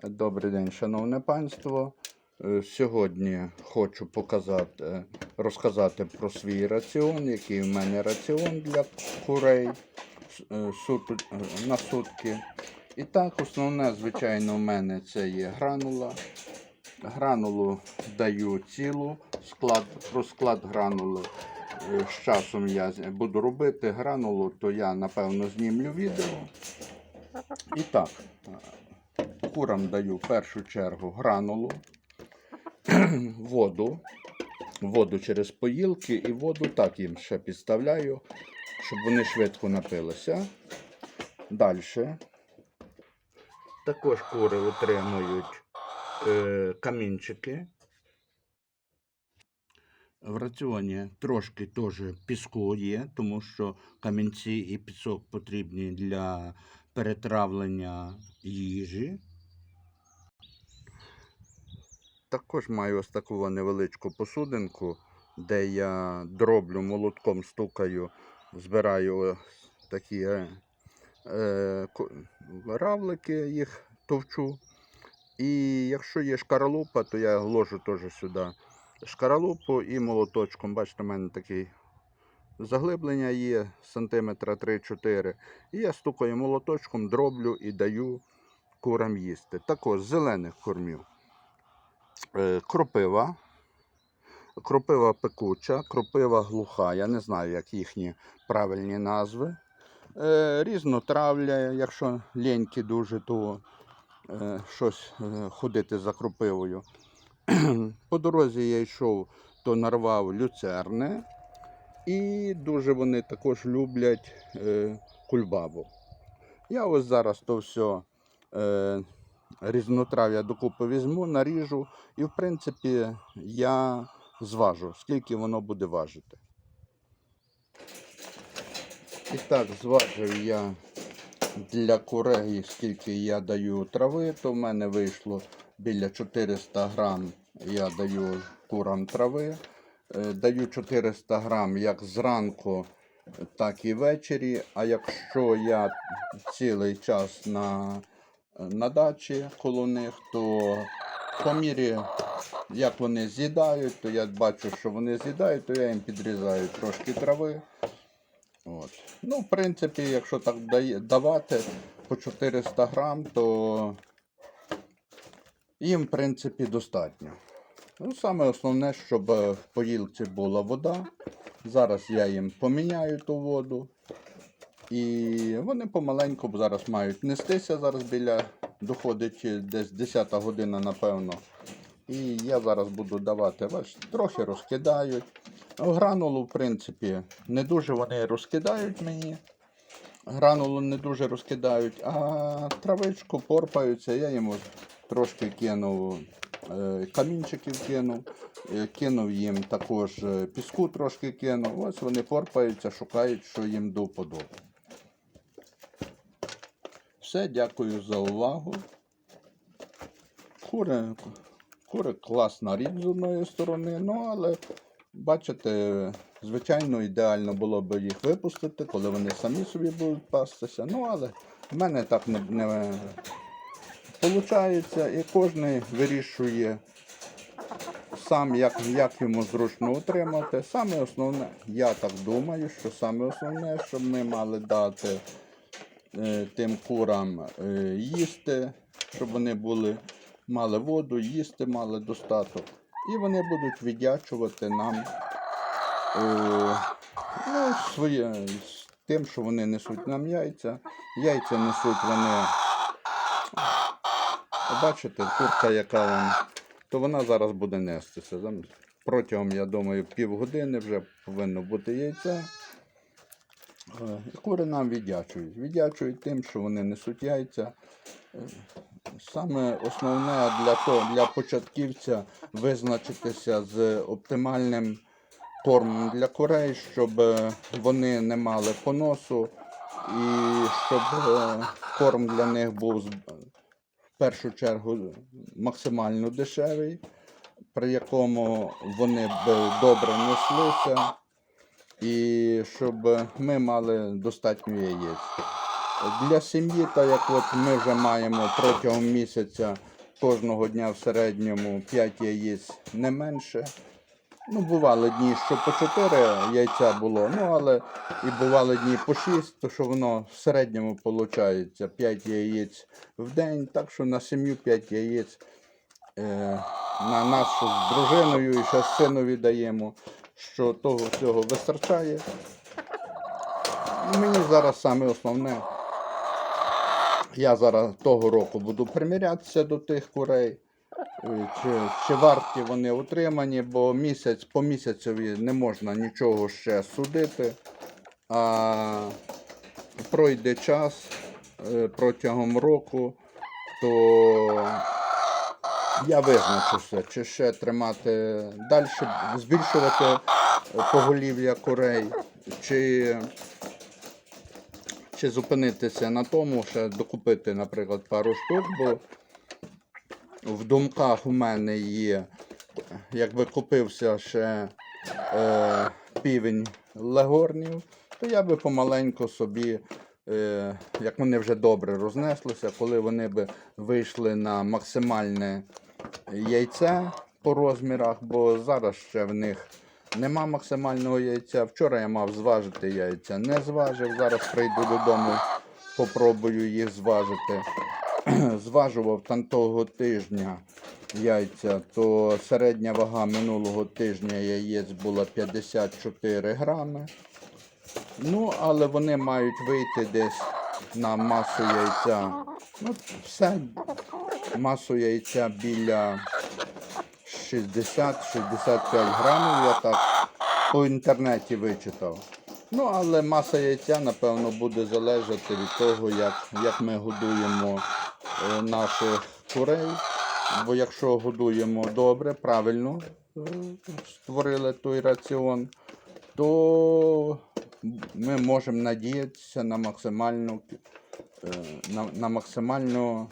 Добрий день, шановне панство. Е, Сьогодні хочу показати, розказати про свій раціон, який в мене раціон для курей е, е, на сутки. І так, основне, звичайно, в мене це є гранула. Гранулу даю цілу, склад, про склад гранули. З часом я буду робити гранулу, то я напевно знімлю відео. І так, курам даю в першу чергу гранулу, воду, воду через поїлки і воду так їм ще підставляю, щоб вони швидко напилися. Далі. Також кури отримують е, камінчики. В раціоні трошки теж піску є, тому що камінці і пісок потрібні для перетравлення їжі. Також маю ось таку невеличку посудинку, де я дроблю молотком, стукаю, збираю такі е, е, равлики, їх товчу. І якщо є шкаралупа, то я ложу теж сюди шкаралупу і молоточком. Бачите, в мене такий заглиблення є сантиметра 3-4. І я стукаю молоточком, дроблю і даю курам їсти. Також зелених кормів. Е, Кропива. Кропива пекуча, кропива глуха. Я не знаю, як їхні правильні назви. Е, Різнотравля, якщо ліньки дуже, то е, щось ходити за кропивою. По дорозі я йшов, то нарвав люцерни. І дуже вони також люблять кульбабу. Я ось зараз то все різнотрав'я докупи візьму, наріжу, і в принципі я зважу, скільки воно буде важити. І так, зважив я для курей, скільки я даю трави, то в мене вийшло біля 400 грам. Я даю курам трави. Е, Даю 400 грам як зранку, так і ввечері. А якщо я цілий час на, на дачі коло них, то по мірі, як вони з'їдають, то я бачу, що вони з'їдають, то я їм підрізаю трошки трави. От. Ну, в принципі, якщо так давати по 400 грам, то їм, в принципі, достатньо. Ну, саме основне, щоб в поїлці була вода. Зараз я їм поміняю ту воду. І вони помаленьку зараз мають нестися. Зараз біля доходить десь 10 година, напевно. І я зараз буду давати, бачите, трохи розкидають. Ну, Гранулу, в принципі, не дуже вони розкидають мені. Гранулу не дуже розкидають, а травичку порпаються. Я йому трошки кинув е, камінчиків кинув, е, кинув їм також е, піску трошки кинув. Ось вони порпаються, шукають, що їм до вподоби. Все, дякую за увагу. Кури, кури класна річ з одної сторони, ну але бачите, звичайно, ідеально було б їх випустити, коли вони самі собі будуть пастися. Ну, але в мене так не, не виходить, і кожен вирішує сам, як, як йому зручно утримати. Саме основне, я так думаю, що саме основне, щоб ми мали дати тим курам е, їсти, щоб вони були, мали воду, їсти мали достаток. І вони будуть віддячувати нам е, ну, своє, тим, що вони несуть нам яйця. Яйця несуть вони. Бачите, курка, яка вон, то вона зараз буде нестися. Протягом, я думаю, півгодини вже повинно бути яйце. Е, Кури нам віддячують. Віддячують тим, що вони несуть яйця. Е, Саме основне для того, для початківця визначитися з оптимальним кормом для курей, щоб е, вони не мали поносу і щоб корм для них був в першу чергу максимально дешевий, при якому вони б добре неслися, і щоб ми мали достатньо яєць. Для сім'ї, так як от ми вже маємо протягом місяця кожного дня в середньому 5 яєць не менше. Ну, бували дні, що по 4 яйця було, ну але і бували дні по 6, то що воно в середньому виходить 5 яєць в день, так що на сім'ю 5 яєць е, на нашу з дружиною і ще синові даємо, що того всього вистачає. Мені зараз саме основне. Я зараз того року буду примірятися до тих курей, е, чи, чи варті вони утримані, бо місяць по місяцеві не можна нічого ще судити. А пройде час е, протягом року, то я визначуся, чи ще тримати далі, збільшувати е, поголів'я курей, чи чи зупинитися на тому, ще докупити, наприклад, пару штук, бо в думках у мене є, якби купився ще е, півень легорнів, то я би помаленьку собі, е, як вони вже добре рознеслися, коли вони би вийшли на максимальне яйце по розмірах, бо зараз ще в них Нема максимального яйця. Вчора я мав зважити яйця, не зважив. Зараз прийду додому, попробую їх зважити. Зважував там того тижня яйця, то середня вага минулого тижня яєць була 54 грами. Ну, але вони мають вийти десь на масу яйця. Ну, все, масу яйця біля 60-65 грамів, я так по інтернеті вичитав. Ну, але маса яйця, напевно, буде залежати від того, як, як ми годуємо е, наших курей. Бо якщо годуємо добре, правильно е, створили той раціон, то ми можемо надіятися на максимальну, на, на максимальну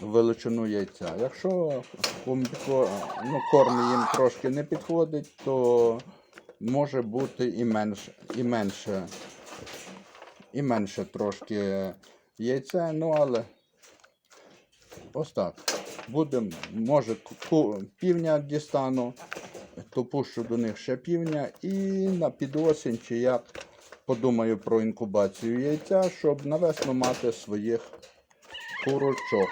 величину яйця. Якщо ну, корм їм трошки не підходить, то може бути і менше, і менше, і менше трошки яйця, ну але ось так. Буде, може, півня дістану, то пущу до них ще півня і на підосінь чи як подумаю про інкубацію яйця, щоб навесно мати своїх курочок.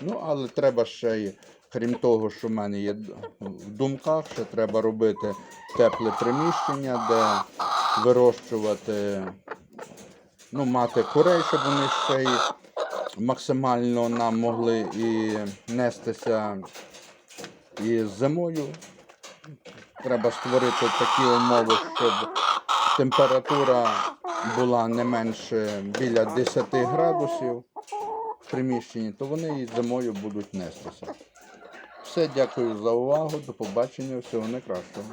Ну, але треба ще й, крім того, що в мене є в думках, ще треба робити тепле приміщення, де вирощувати, ну, мати курей, щоб вони ще й максимально нам могли і нестися і зимою. Треба створити такі умови, щоб температура була не менше біля 10 градусів в приміщенні, то вони і зимою будуть нестися. Все, дякую за увагу. До побачення. Всього найкращого.